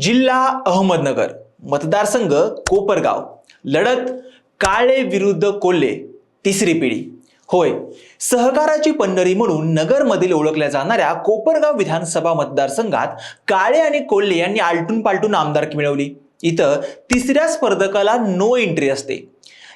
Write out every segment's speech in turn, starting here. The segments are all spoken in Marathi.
जिल्हा अहमदनगर मतदारसंघ कोपरगाव लढत काळे विरुद्ध कोल्हे तिसरी पिढी. होय सहकाराची पंढरी म्हणून नगरमधील ओळखल्या जाणाऱ्या कोपरगाव विधानसभा मतदारसंघात काळे आणि कोल्हे यांनी आलटून पालटून आमदारकी मिळवली. इथं तिसऱ्या स्पर्धकाला नो एंट्री असते.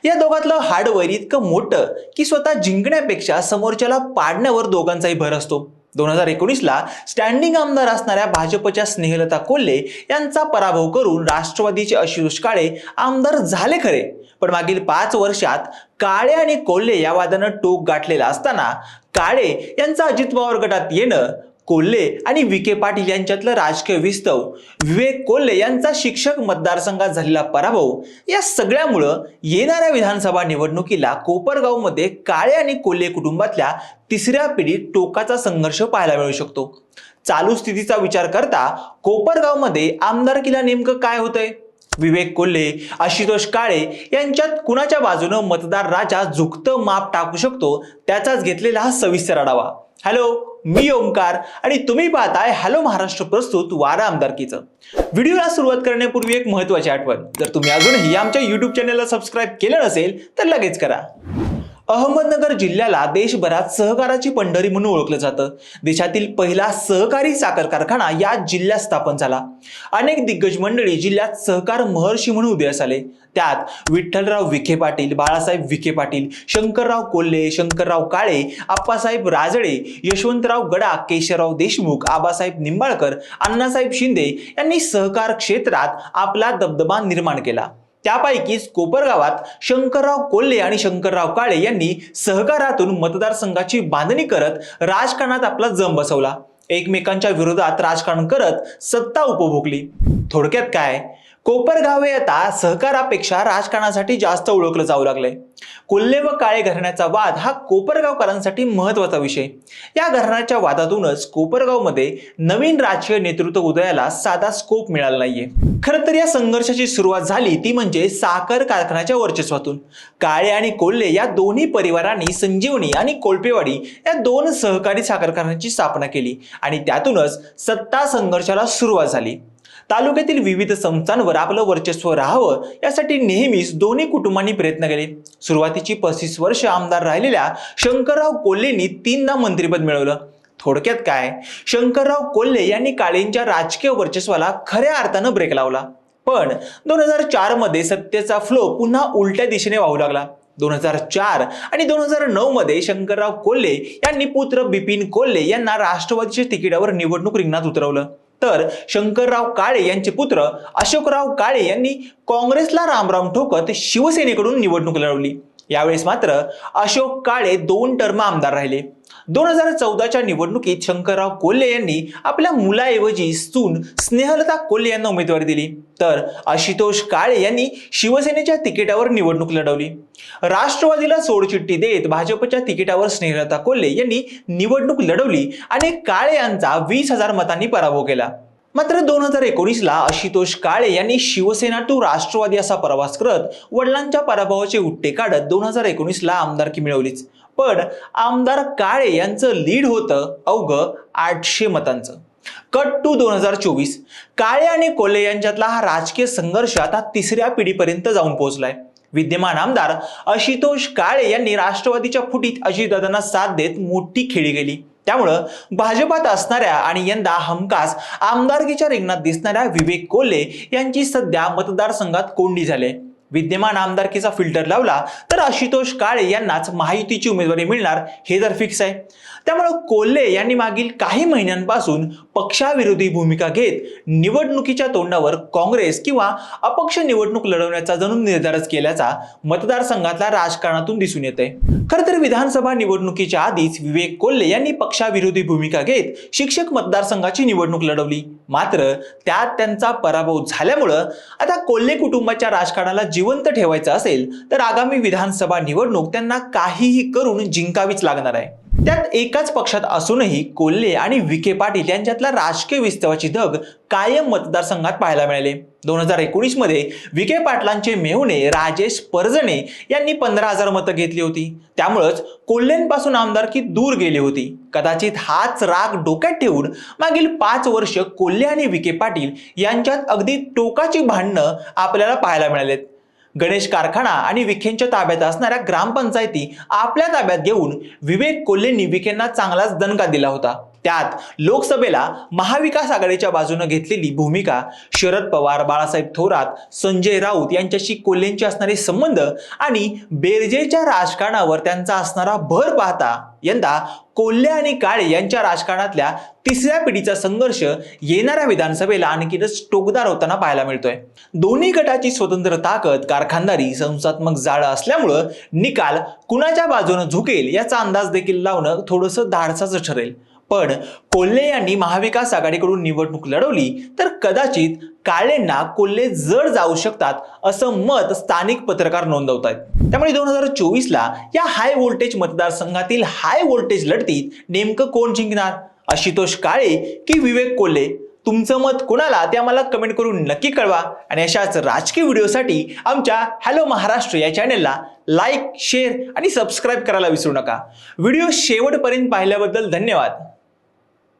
या दोघातलं हार्डवेअर इतकं मोठं की स्वतः जिंकण्यापेक्षा समोरच्याला पाडण्यावर दोघांचाही भर असतो. दोन हजार एकोणीसला स्टँडिंग आमदार असणाऱ्या भाजपच्या स्नेहलता कोल्हे यांचा पराभव करून राष्ट्रवादीचे आशिष काळे आमदार झाले खरे. पण मागील पाच वर्षात काळे आणि कोल्हे या वादानं टोक गाठलेला असताना काळे यांचा अजित पवार गटात येणं कोल्हे आणि विखे पाटील यांच्यातलं राजकीय विस्तव विवेक कोल्हे यांचा शिक्षक मतदारसंघात झालेला पराभव या सगळ्यामुळं येणाऱ्या विधानसभा निवडणुकीला कोपरगावमध्ये काळे आणि कोल्हे कुटुंबातल्या तिसऱ्या पिढीत टोकाचा संघर्ष पाहायला मिळू शकतो. चालू स्थितीचा विचार करता कोपरगावमध्ये आमदारकीला नेमकं काय होतंय? विवेक कोल्हे आशुतोष काळे यांच्यात कुणाच्या बाजूनं मतदार राजा झुकतं माप टाकू शकतो त्याचाच घेतलेला हा सविस्तर आढावा. हॅलो मी ओमकार आणि तुम्ही पाहताय हॅलो महाराष्ट्र प्रस्तुत वारा आमदारकीचं. व्हिडिओला सुरुवात करण्यापूर्वी एक महत्वाची आठवण. जर तुम्ही अजूनही आमच्या युट्यूब चॅनलला सबस्क्राईब केलं नसेल तर लगेच करा. अहमदनगर जिल्ह्याला देशभरात सहकाराची पंढरी म्हणून ओळखलं जातं. देशातील पहिला सहकारी साखर कारखाना या जिल्ह्यात स्थापन झाला. अनेक दिग्गज मंडळी जिल्ह्यात सहकार महर्षी म्हणून उदयास आले. त्यात विठ्ठलराव विखे पाटील बाळासाहेब विखे पाटील शंकरराव कोल्हे शंकरराव काळे आप्पासाहेब राजळे यशवंतराव गडा केशवराव देशमुख आबासाहेब निंबाळकर अण्णासाहेब शिंदे यांनी सहकार क्षेत्रात आपला दबदबा निर्माण केला. त्यापैकीच कोपरगावात शंकरराव कोल्हे आणि शंकरराव काळे यांनी सहकारातून मतदारसंघाची बांधणी करत राजकारणात आपला जम बसवला. एकमेकांच्या विरोधात राजकारण करत सत्ता उपभोगली. थोडक्यात काय? कोपरगाव हे आता सहकारापेक्षा राजकारणासाठी जास्त ओळखलं जाऊ लागलंय. कोल्हे व काळे घराण्याचा वाद हा कोपरगावकरांसाठी महत्त्वाचा विषय. या घराण्याच्या वादातूनच कोपरगावमध्ये नवीन राजकीय नेतृत्व उदयाला साधा स्कोप मिळाला नाहीये. खरं तर या संघर्षाची सुरुवात झाली ती म्हणजे साखर कारखान्याच्या वर्चस्वातून. काळे आणि कोल्हे या दोन्ही परिवारांनी संजीवनी आणि कोळपेवाडी या दोन सहकारी साखर कारखान्याची स्थापना केली आणि त्यातूनच सत्ता संघर्षाला सुरुवात झाली. तालुक्यातील विविध संस्थांवर आपलं वर्चस्व राहावं यासाठी नेहमीच दोन्ही कुटुंबांनी प्रयत्न केले. सुरुवातीची पस्तीस वर्ष आमदार राहिलेल्या शंकरराव कोल्हेंनी तीनदा मंत्रिपद मिळवलं. थोडक्यात काय? शंकरराव कोल्हे यांनी काळेंच्या राजकीय वर्चस्वाला खऱ्या अर्थानं ब्रेक लावला. पण दोन हजार चारमध्ये सत्तेचा फ्लो पुन्हा उलट्या दिशेने वाहू लागला. दोन हजार चार आणि दोन हजार नऊ मध्ये शंकरराव कोल्हे यांनी पुत्र बिपिन कोल्हे यांना राष्ट्रवादीच्या तिकिटावर निवडणूक रिंगणात उतरवलं. तर शंकरराव काळे यांचे पुत्र अशोकराव काळे यांनी काँग्रेसला रामराम ठोकत शिवसेनेकडून निवडणूक लढवली. यावेळेस मात्र अशोक काळे दोन टर्म आमदार राहिले. दोन हजार चौदाच्या निवडणुकीत शंकरराव कोल्हे यांनी आपल्या मुलाऐवजी सून स्नेहलता कोल्हे यांना उमेदवारी दिली. तर आशुतोष काळे यांनी शिवसेनेच्या तिकिटावर निवडणूक लढवली. राष्ट्रवादीला सोडचिठ्ठी देत भाजपच्या तिकिटावर स्नेहलता कोल्हे यांनी निवडणूक लढवली आणि काळे यांचा वीस हजार मतांनी पराभव केला. मात्र दोन हजार एकोणीसला आशुतोष काळे यांनी शिवसेना टू राष्ट्रवादी असा प्रवास करत वडिलांच्या पराभवाचे उट्टे काढत दोन हजार एकोणीसला आमदारकी मिळवलीच. पण आमदार काळे यांचं लीड होतं अवघं आठशे मतांचं. कट टू दोन हजार चोवीस. काळे आणि कोल्हे यांच्यातला हा राजकीय संघर्ष आता तिसऱ्या पिढीपर्यंत जाऊन पोहोचलाय. विद्यमान आमदार आशुतोष काळे यांनी राष्ट्रवादीच्या फुटीत अजितदादांना साथ देत मोठी खेळी गेली त्यामुळं भाजपात असणाऱ्या आणि यंदा हमखास आमदारकीच्या रिंगणात दिसणाऱ्या विवेक कोल्हे यांची सध्या मतदारसंघात कोंडी झाली विद्यमान आमदारकीचा फिल्टर लावला तर आशुतोष काळे यांनाच महायुतीची उमेदवारी मिळणार हे तर फिक्स आहे. त्यामुळे कोल्हे यांनी मागील काही महिन्यांपासून पक्षाविरोधी भूमिका घेत निवडणुकीच्या तोंडावर काँग्रेस किंवा अपक्ष निवडणूक लढवण्याचा जणू निर्धारच केल्याचा मतदारसंघातल्या राजकारणातून दिसून येते खरं तर विधानसभा निवडणुकीच्या आधीच विवेक कोल्हे यांनी पक्षाविरोधी भूमिका घेत शिक्षक मतदारसंघाची निवडणूक लढवली. मात्र त्यात त्यांचा पराभव झाल्यामुळं आता कोल्हे कुटुंबाच्या राजकारणाला जिवंत ठेवायचं असेल तर आगामी विधानसभा निवडणूक त्यांना काहीही करून जिंकावीच लागणार आहे. त्यात एकाच पक्षात असूनही कोल्हे आणि विखे पाटील यांच्यातला राजकीय विस्तवाची धग कायम मतदारसंघात पाहायला मिळाले. दोन हजार एकोणीसमध्ये विखे पाटलांचे मेहुणे राजेश परजणे यांनी पंधरा हजार मतं घेतली होती. त्यामुळंच कोल्हेंपासून आमदारकी दूर गेली होती. कदाचित हाच राग डोक्यात ठेवून मागील पाच वर्ष कोल्हे आणि विखे पाटील यांच्यात अगदी टोकाची भांडणं आपल्याला पाहायला मिळालेत. गणेश कारखाना आणि विखेंच्या ताब्यात असणाऱ्या ग्रामपंचायती आपल्या ताब्यात घेऊन विवेक कोल्हेंनी विखेंना चांगलाच दणका दिला होता. त्यात लोकसभेला महाविकास आघाडीच्या बाजूने घेतलेली भूमिका शरद पवार बाळासाहेब थोरात संजय राऊत यांच्याशी कोल्हेंचे असणारे संबंध आणि बेरजेच्या राजकारणावर त्यांचा असणारा भर पाहता यंदा कोल्हे आणि काळे यांच्या राजकारणातल्या तिसऱ्या पिढीचा संघर्ष येणाऱ्या विधानसभेला आणखीनच टोकदार होताना पाहायला मिळतोय. दोन्ही गटाची स्वतंत्र ताकद कारखानदारी संस्थात्मक जाळं असल्यामुळं निकाल कुणाच्या बाजूने झुकेल याचा अंदाज देखील लावणं थोडंसं धाडसाचं ठरेल. पण कोल्हे यांनी महाविकास आघाडीकडून निवडणूक लढवली तर कदाचित काळेंना कोल्हे जड जाऊ शकतात असं मत स्थानिक पत्रकार नोंदवत आहेत त्यामुळे दोन हजार चोवीसला या हाय व्होल्टेज मतदारसंघातील हाय व्होल्टेज लढतीत नेमकं कोण जिंकणार? आशुतोष काळे की विवेक कोल्हे? तुमचं मत कोणाला? ते आम्हाला कमेंट करून नक्की कळवा. आणि अशाच राजकीय व्हिडिओसाठी आमच्या हॅलो महाराष्ट्र या चॅनेलला लाईक शेअर आणि सबस्क्राईब करायला विसरू नका. व्हिडिओ शेवटपर्यंत पाहिल्याबद्दल धन्यवाद.